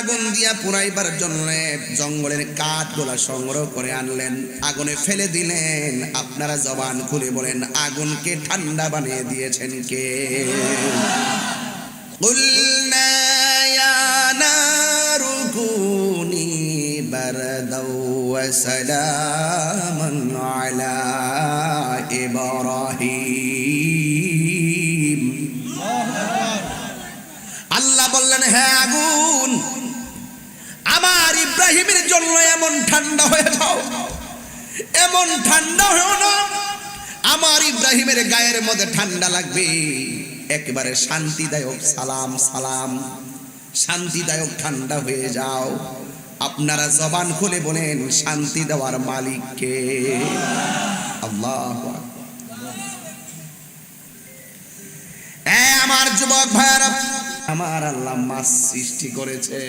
আগুন দিয়া পুরাইবার জন্য জঙ্গলের কাঠগুলা সংগ্রহ করে আনলেন আগুনে ফেলে দিলেন আপনারা জবান খুলে বলেন আগুনকে ঠান্ডা বানিয়ে দিয়েছেন কে قلنا يا نار كوني بردا وسلاما على إبراهيم আল্লাহ বললেন হ্যাঁ আগুন আমার ইব্রাহিমের জন্য এমন ঠান্ডা হয়ে যাও। এমন ঠান্ডা হয়েও না। আমার ইব্রাহিমের গায়ের মধ্যে ঠান্ডা লাগবে। একেবারে শান্তিদায়ক সালাম সালাম। শান্তিদায়ক ঠান্ডা হয়ে যাও। আপনারা জবান খুলে বলেন, শান্তি দেওয়ার মালিককে আল্লাহ আমার যুবক ভাইয়ারা, আমার আল্লাহ মাছ সৃষ্টি করেছে।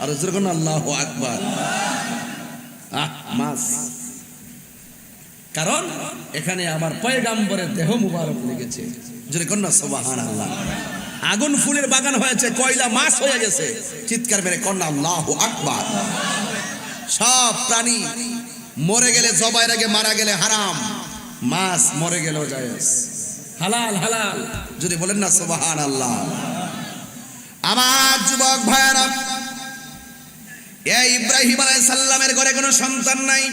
আর যখন আল্লাহ আকবার। আহ মাছ কারণ এখানে আমার পয়গাম্বরের দেহ মুবারক লেগেছে। সোবাহান আল্লাহ আগুন ফুলের বাগান হয়েছে, কয়লা মাছ হয়ে গেছে। চিৎকার মেরে কন্যা আল্লাহ আকবার। সব প্রাণী মরে গেলে জবাইয়ের আগে মারা গেলে হারাম। মাছ মরে জায়েজ। হালাল হালাল। যদি বলেন না সোবাহান আল্লাহ আমার যুবক ভাইয়ারা ইব্রাহিম আলাই সাল্লামের ঘরে কোনো সন্তান নাই।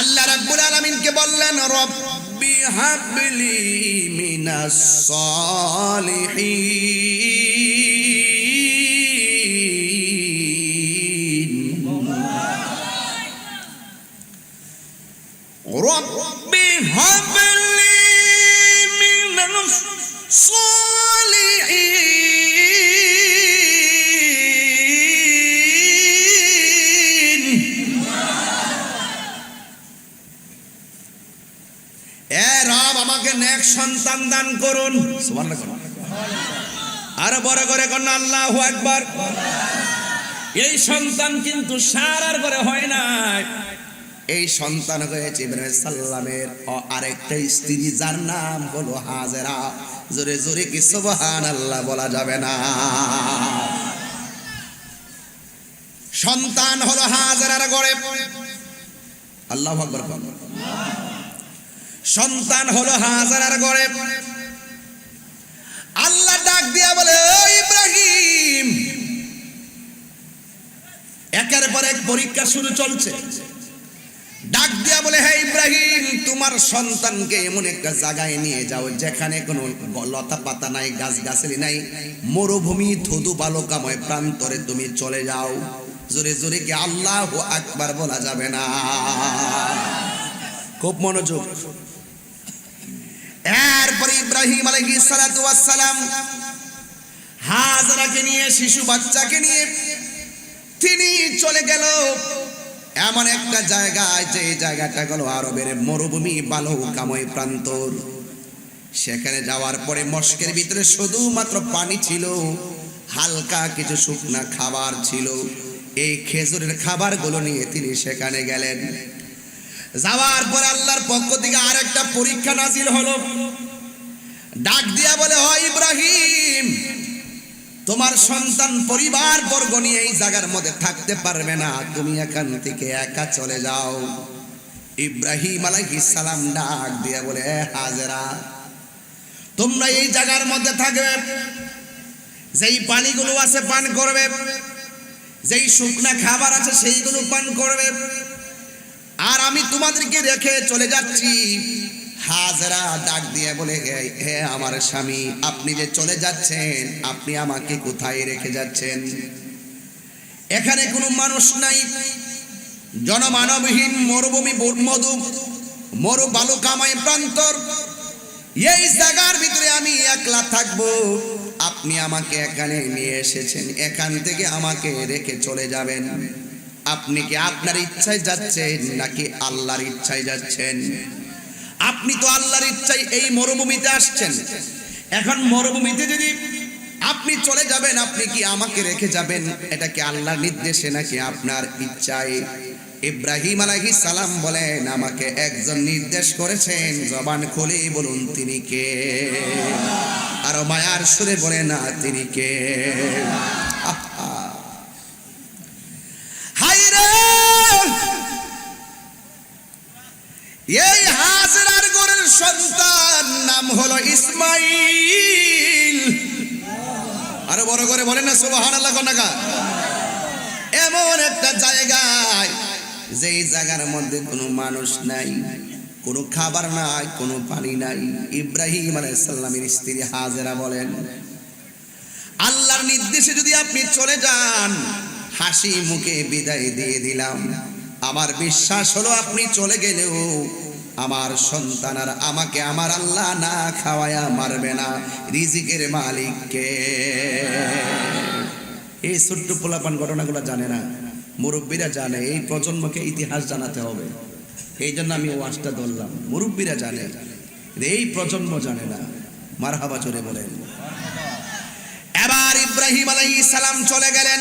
আল্লাহ রাব্বুল আলামিনকে বললেন, রব্বি হাবলি মিনাস সালিহিন। নেক সন্তান দান করুন। আরও বড় করে কোন আল্লাহু আকবার। এই সন্তান কিন্তু সারার করে হয় না এই সন্তান হয়েছে ইব্রাহিম সাল্লামের আরেকটা স্ত্রী যার নাম হলো হাজেরা। জোরে জোরে কি সুবহান আল্লাহ বলা যাবে না? সন্তান হলো হাজেরার গড়ে। আল্লাহ আকবার। সন্তান হলো হাজারার গড়ে। আল্লাহ ডাক দিয়া বলে, "ও ইব্রাহিম! একের পর এক পরীক্ষা শুরু চলছে। ডাক দিয়া বলে হ্যাঁ ইব্রাহিম, তোমার সন্তানকে এমন একটা জায়গায় নিয়ে যাও, যেখানে কোনো লতা পাতা নাই গাছ গাছালি নাই, মরুভূমি থুদু বালকাময় প্রান্তরে তুমি চলে যাও। জোরে জোরে কি আল্লাহ আকবার বলা যাবে না? খুব মনোযোগ। এরপরে ইব্রাহিম ওয়াস সালাম হাজরাকে নিয়ে, শিশু বাচ্চাকে নিয়ে তিনি চলে গেল। এমন একটা জায়গায় যে জায়গাটা গেল আরবের মরুভূমি বালুকাময় প্রান্তর। সেখানে যাওয়ার পরে মস্কের ভিতরে শুধুমাত্র পানি ছিল, হালকা কিছু শুকনা খাবার ছিল। এই খেজুরের খাবারগুলো নিয়ে তিনি সেখানে গেলেন। যাওয়ার পর আল্লাহর পক্ষ থেকে আরেকটা পরীক্ষা নাজিল হলো। ডাক দিয়া বলে হয় ইব্রাহিম, তোমার সন্তান পরিবার বর্গ নিয়ে এই জায়গার মধ্যে থাকতে পারবে না। তুমি এখান থেকে একা চলে যাও। ইব্রাহিম আলাইহিস সালাম ডাক দিয়া বলে, "এ হাজেরা, তোমরা এই জায়গার মধ্যে থাকবে। যেই পানিগুলো আছে পান করবে, যেই শুকনা খাবার আছে সেইগুলো পান করবে। আর আমি তোমাদেরকে রেখে চলে যাচ্ছি। হাজরা ডাক দিয়ে বলে "হে- আমার স্বামী, আপনি যে চলে যাচ্ছেন, আপনি আমাকে কোথায় রেখে যাচ্ছেন? এখানে কোনো মানুষ নাই। জনমানবহীন মরুভূমি মধু, মরু বালুকাময় প্রান্তর। এই জায়গার ভিতরে আমি একলা থাকব। আপনি আমাকে এখানে নিয়ে এসেছেন, এখান থেকে আমাকে রেখে চলে যাবেন। আপনি কি আপনার ইচ্ছায় যাচ্ছেন নাকি আল্লাহর ইচ্ছায় যাচ্ছেন? আপনি তো আল্লাহর ইচ্ছায় এই মরুভূমিতে আসছেন। এখন মরুভূমিতে যদি আপনি চলে যাবেন, আপনি কি আমাকে রেখে যাবেন? এটা কি আল্লাহর নির্দেশে নাকি আপনার ইচ্ছায়? ইব্রাহিম আলাইহিস সালাম বলেন, আমাকে একজন নির্দেশ করেছেন, জবান খুলে বলুন তিনি কে? আর মায়ার সুরে বলে, না, তিনি কে? আরও বড় করে বলেন না সুবাহান এমন একটা জায়গায় যেই জায়গার মধ্যে কোনো মানুষ নাই, কোনো খাবার নাই, কোনো পানি নাই। ইব্রাহিম আলাইসাল্লামের স্ত্রী হাজেরা বলেন, আল্লাহর নির্দেশে যদি আপনি চলে যান, হাসি মুখে বিদায় দিয়ে দিলাম। আমার বিশ্বাস হলো আপনি চলে গেলেও আমার সন্তান আর আমাকে আমার আল্লাহ না খাওয়ায়া মারবে না। রিজিকের মালিককে। এই ছোট্ট পোলাপান ঘটনাগুলো জানে না। মুরব্বীরা জানে, এই প্রজন্মকে ইতিহাস জানাতে হবে। এই জন্য আমি ওয়াজটা ধরলাম। মুরব্বীরা জানে, এই প্রজন্ম জানে না। মারহাবা চলে বলেন। এবার ইব্রাহিম আলাইহিস সালাম চলে গেলেন।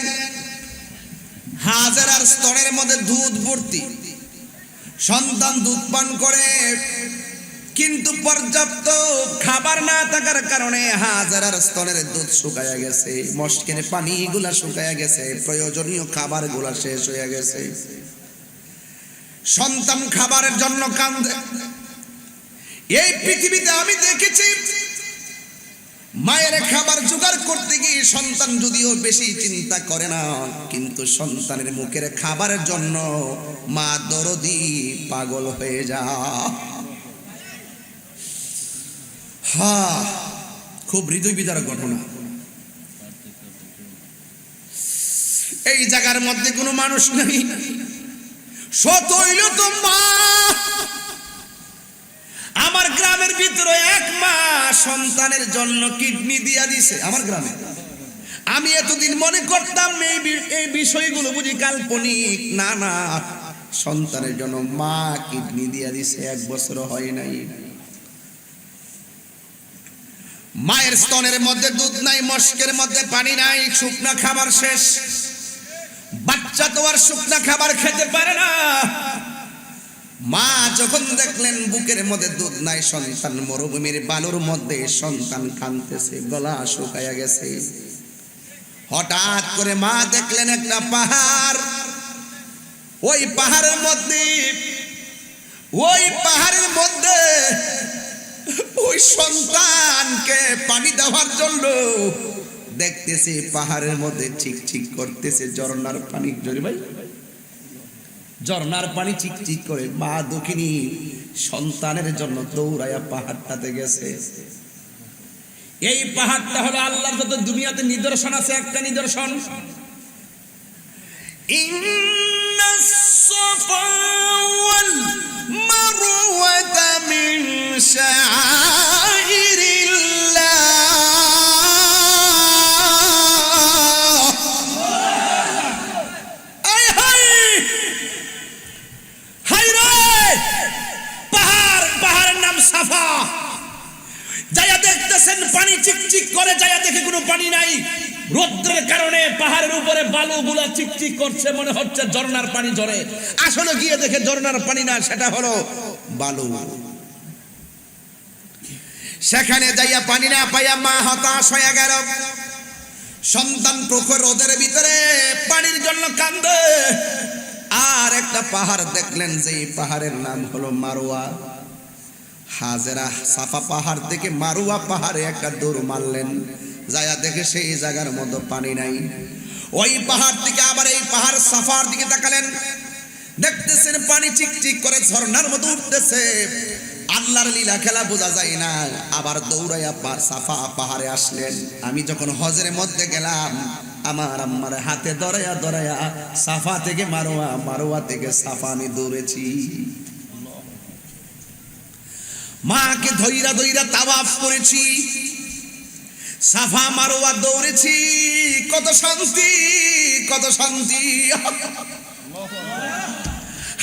হাজারার স্তরের মধ্যে দুধ ভর্তি। সন্তান দুধ পান করে, কিন্তু পর্যাপ্ত খাবার না থাকার কারণে হাজারার স্তরের দুধ শুকায়া গেছে মস্কের পানি গুলা শুকায়া গেছে, প্রয়োজনীয় খাবারগুলা শেষ হয়ে গেছে। সন্তান খাবারের জন্য কান্দে। এই পৃথিবীতে আমি দেখেছি মায়ের খাবার জোগাড় করতে গিয়ে সন্তান যদিও বেশি চিন্তা করে না, কিন্তু সন্তানের মুখের খাবারের জন্য মা দরদি পাগল হয়ে যা হা, খুব হৃদয় বিদারক ঘটনা। এই জায়গার মধ্যে কোনো মানুষ নেই। সতইল তো মা। আমার গ্রামের ভিতরে এক মা সন্তানের জন্য কিডনি দিয়া দিছে, আমার গ্রামে। আমি এতদিন মনে করতাম এই এই বিষয়গুলো বুঝি কাল্পনিক। না না, সন্তানের জন্য মা কিডনি দিয়া দিছে, এক বছর হয় নাই। মায়ের স্তনের মধ্যে দুধ নাই, মস্কের মধ্যে পানি নাই, শুকনা খাবার শেষ। বাচ্চা তো আর শুকনা খাবার খেতে পারে না। মা যখন দেখলেন বুকের মধ্যে দুধ নাই, সন্তান মরুভূমির বালুর মধ্যে সন্তান কানতেছে গলা শুকায়া গেছে। হঠাৎ করে মা দেখলেন একটা পাহাড়। ওই পাহাড়ের মধ্যে, ওই পাহাড়ের মধ্যে ওই সন্তানকে পানি দেওয়ার জন্য দেখতেছে পাহাড়ের মধ্যে ঠিক ঠিক করতেছে, ঝর্ণার পানি। জরি ভাই ঝর্ণার পানি চিকচিক করে মা দুঃখিনী সন্তানের জন্য দৌড়াইয়া পাহাড়টাতে গেছে। এই পাহাড়টা হলো আল্লাহর যত দুনিয়াতে নিদর্শন আছে, একটা নিদর্শন। ইন্নাস পানি নাই। রৌদ্রের কারণে পাহাড়ের উপরে বালুগুলা চিকচিক করছে, মনে হচ্ছে ঝর্ণার পানি ঝরে। আসলে গিয়ে দেখে ঝর্ণার পানি না, সেটা হলো বালু। সেখানে যাইয়া পানি না পাইয়া মা হতাশ হয়ে গেল। সন্তান প্রখর রোদের ভিতরে পানির জন্য কান্দে। আর একটা পাহাড় দেখলেন যে পাহাড়ের নাম হলো মারোয়া। হাজেরা সাফা পাহাড় থেকে মারুয়া পাহাড়ে একটা দৌড় মারলেন। যায়া দেখে সেই জায়গার মধ্যে পানি নাই। ওই পাহাড় থেকে আবার এই পাহাড় সাফার দিকে তাকালেন। দেখতেছেন পানি চিকচিক করে ঝর্ণার মতো উঠতেছে। আল্লাহর লীলা খেলা বোঝা যায় না। আবার দৌড়াইয়া সাফা পাহাড়ে আসলেন। আমি যখন হজের মধ্যে গেলাম, আমার আম্মার হাতে দরাইয়া দরাইয়া সাফা থেকে মারোয়া মারোয়া থেকে সাফা আমি দৌড়েছি। মাকে ধৈরা ধৈরা তাওয়াফ করেছি। সাফা মারোয়া দৌড়েছি। কত শান্তি কত শান্তি।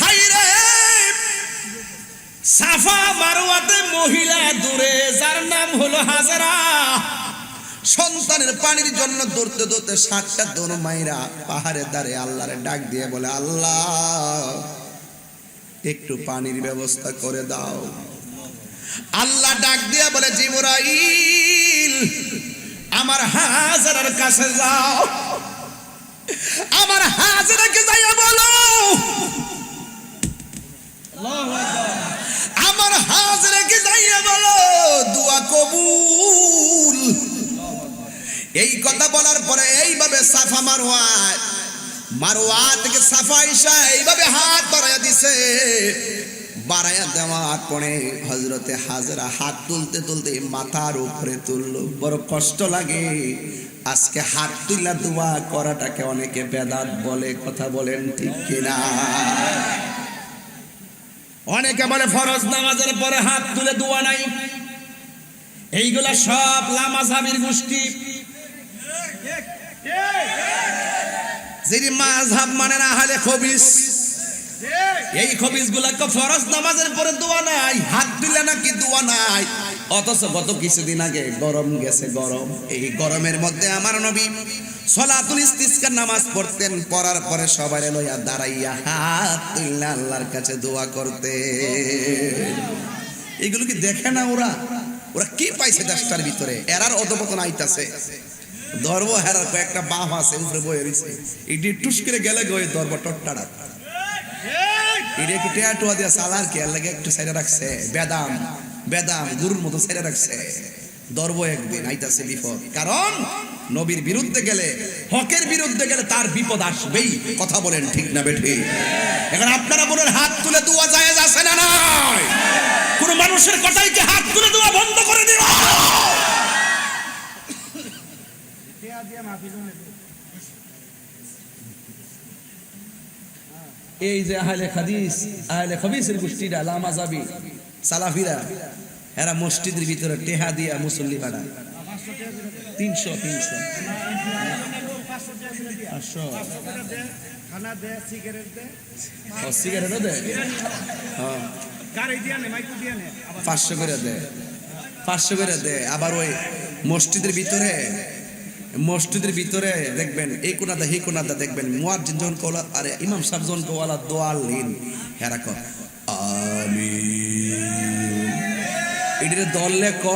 হাই রে। সাফা মারোয়াতে মহিলা দূরে, যার নাম হলো হাজারা। সন্তানের পানির জন্য দৌড়তে দৌড়তে সাতটা দৌড় মাইরা পাহাড়ের দ্বারে আল্লাহরে ডাক দিয়ে বলে, আল্লাহ, একটু পানির ব্যবস্থা করে দাও। আল্লাহ ডাক দিয়ে বলে, জিবরাইল আমার হাজারার কাছে যাও। আমার হাজারাকে যাইয়া বলো। আমার হাজারাকে যাইয়া বলো, দুয়া কবুল। এই কথা বলার পরে এইভাবে সাফা মারোয়া মারোয়া থেকে সাফা ইসা এইভাবে হাত বাড়াইয়া দিছে। বাড়াইয়া দেওয়ার পরে হজরতে হাজরা হাত তুলতে তুলতে মাথার উপরে তুললো। বড় কষ্ট লাগে। আজকে হাত তুলা দোয়া করাটাকে অনেকে বেদাত বলে, কথা বলেন ঠিক কিনা? অনেকে বলে ফরজ নামাজের পরে হাত তুলে দোয়া নাই। এইগুলা সব লামাজাবির গোষ্ঠী। যিনি মাঝহাব মানে না হলে খবিস। এই খবিস গুলাকে ফরজ নামাজের পরে দোয়া নাই, হাত দিলে নাকি দোয়া নাই। অথচ গত কিছুদিন আগে গরম গেছে, গরম। এই গরমের মধ্যে আমার নবী সলাতুল ইস্তিসকার নামাজ পড়তেন, পড়ার পরে সবাই লইয়া দাঁড়াইয়া হাত তুললে আল্লাহর কাছে দোয়া করতে এগুলো কি দেখে না ওরা? ওরা কি পাইছে দেশটার ভিতরে? এরার অধপতন আইতাছে। ধর্ম হেরার কয়েকটা বাহ আছে, উপরে বয়ে রয়েছে এটি টুস করে গেলে গয়ে ধর্ম টট্টাড়া একটু রাখছে। বেদাম বেদাম মতো রাখছে। বিপদ। কারণ, নবীর বিরুদ্ধে গেলে, হকের বিরুদ্ধে গেলে তার বিপদ আসবেই। কথা বলেন ঠিক না বেঠি? এখন আপনারা বলেন হাত তুলে দোয়া যায় আছে না কোন মানুষের কথাই কি হাত তুলে দোয়া বন্ধ করে দিও এই যে আহলে হাদিস, আহলে খবিসের গোষ্ঠীরা, লামা যাবি, সালাফিরা, এরা মসজিদের ভিতরে টেহা দিয়া মুসল্লি বাড়ায় তিনশো তিনশো। পাঁচশো। হ্যাঁ। করে দেয়। পাঁচশো করে দেয়। আবার ওই মসজিদের ভিতরে মসজিদের ভিতরে দেখবেন, এই কোনাদা এই কোনাদা দেখবেন। মুয়াজ্জিন যখন কওলা, আরে ইমাম সাহেব যখন কওয়ালা দোয়াল লিন হেরা ক, আমিন। এটারে দললে ক,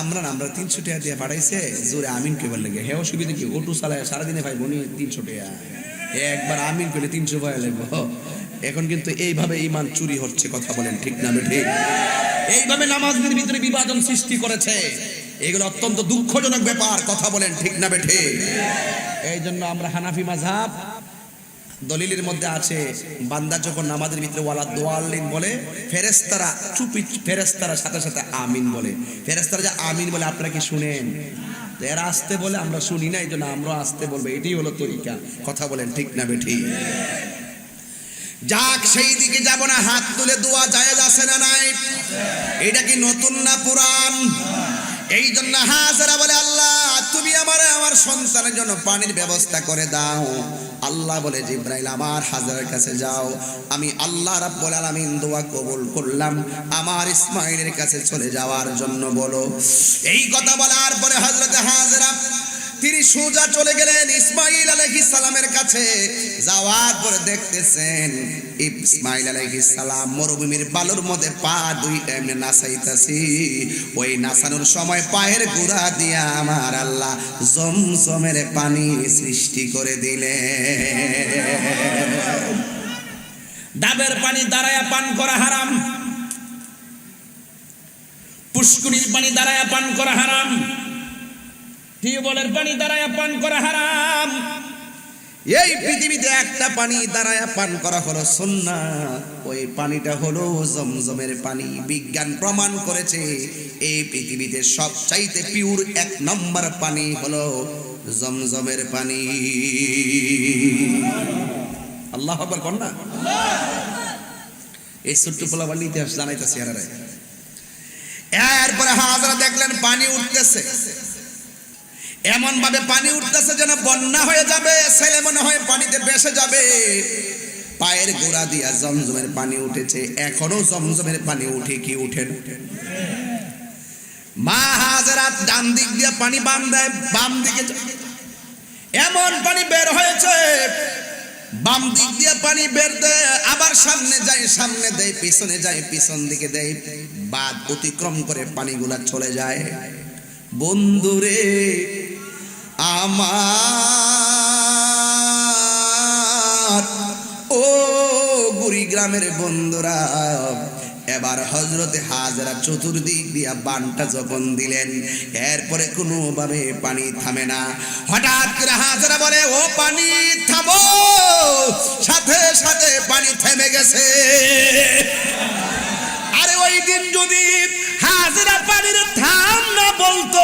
আমরা আমরা তিনশো টাকা দিয়ে পাঠাইছে, জোরে আমিন কেবার লাগে। হে অসুবিধা কি? অটো চালায় সারাদিনে ভাই বনি তিনশো টাকা। একবার আমিন করলে তিনশো পাওয়া লাগবে। এখন কিন্তু এইভাবে ইমান চুরি হচ্ছে, কথা বলেন ঠিক না ঠিক এইভাবে নামাজের ভিতরে বিভাজন সৃষ্টি করেছে। এগুলো অত্যন্ত দুঃখজনক ব্যাপার, কথা বলেন ঠিক না বেঠে। এই জন্য আমরা হানাফি মাঝহাব দলিলের মধ্যে আছে, বান্দা যখন নামাজের ভিতরে ওয়ালা দোয়াল্লিন বলে ফেরেস্তারা চুপি ফেরেস্তারা সাথে সাথে আমিন বলে। ফেরেস্তারা যে আমিন বলে, আপনারা কি শুনেন? এরা আসতে বলে, আমরা শুনি না এই জন্য আমরা আসতে বলব, এটাই হলো তরিকা, কথা বলেন ঠিক না বেঠি। যাক, সেই দিকে যাব না, হাত তুলে দোয়া যায় আছে না নাই? এটা কি নতুন না পুরান? এই জন্য হাজারা বলে, আল্লাহ, তুমি আমার আমার সন্তানের জন্য পানির ব্যবস্থা করে দাও। আল্লাহ বলে, জিব্রাইল, আমার হাজারের কাছে যাও। আমি আল্লাহ রাব্বুল আলামিন দোয়া কবুল করলাম। আমার ইসমাইলের কাছে চলে যাওয়ার জন্য বলো। এই কথা বলার পরে হযরত হাজরা তিনি সোজা চলে গেলেন ইসমাইল আলাইহিস সালামের কাছে। যাওয়ার পরে দেখতেছেন ইসমাইল আলাইহিস সালাম মরুভূমির বালুর মধ্যে পা দুই এমনি নাচাইতাছি। ওই নাচানোর সময় পায়ের গুড়া দিয়া আমার আল্লাহ জমজমের পানি সৃষ্টি করে দিলেন। ডাবের পানি দাঁড়ায়া পান করা হারাম। পুষ্কুরির পানি দাঁড়ায়া পান করা হারাম। টিউবওয়েলের পানি দাঁড়ায় পান করা হারাম। এই পৃথিবীতে একটা পানি দাঁড়ায় পান করা হলো সন্না ওই পানিটা হলো জমজমের পানি। বিজ্ঞান প্রমাণ করেছে, এই পৃথিবীতে সবচাইতে পিওর এক নম্বর পানি হলো জমজমের পানি। আল্লাহ আকবার কর না? এই ছোট্ট পোলাবার ইতিহাস জানাইতেছি এরপরে হাজরা দেখলেন পানি উঠতেছে। এমন ভাবে পানি উঠতেছে যেন বন্যা হয়ে যাবে, ছেলে মনে হয় পানিতে বেসে যাবে। পায়ের গোড়া দিয়া জমজমের পানি উঠেছে, এখনও জমজমের পানি উঠে কি উঠে? মা হাজারা ডান দিক দিয়ে পানি বাম দেয়, বাম দিকে এমন পানি বের হয়েছে, বাম দিক দিয়ে পানি বের দেয়, আবার সামনে যায়, সামনে দেয়, পিছনে যায়, পিছন দিকে দেয়। বাদ অতিক্রম করে পানিগুলা চলে যায়। বন্ধুরে আমার, ও বুড়ি গ্রামের বন্ধুরা, এবার হজরতে হাজরা চতুর্দিক দিয়া বানটা যখন দিলেন, এরপরে কোনোভাবে পানি থামে না। হঠাৎ করে হাজরা বলে, ও, পানি থামো, সাথে সাথে পানি থেমে গেছে। আরে ওই দিন যদি হাজরা পানির থাম না বলতো।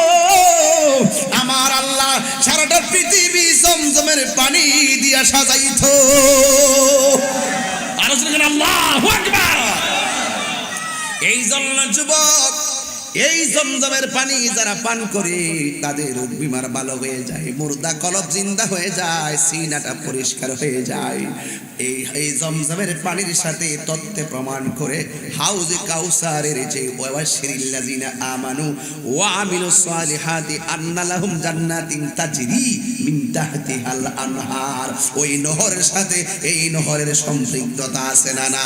আমার আল্লাহ সারাটা পৃথিবী জমজমের পানি দিয়া সাজাইত। আরও আল্লাহ এই জন্য যুবক এই জমজমের পানি যারা পান করে, তাদের রোগ বিমার ভালো হয়ে যায়, মুর্দা কলব জিন্দা হয়ে যায়, সিনাটা পরিষ্কার হয়ে যায়। এই এই জমজমের পানির সাথে তত্ত্বে প্রমাণ করে হাউজে কাউসারের যে ওয়াশিরিল্লাযিনা আমানু, ওয়া আমিলুস সালিহাতি আন্না লাহুম জান্নাতিন তাজরি মিন তাহতিহাল আনহার। ওই নহরের সাথে এই নহরের সম্পৃক্ততা আছে না না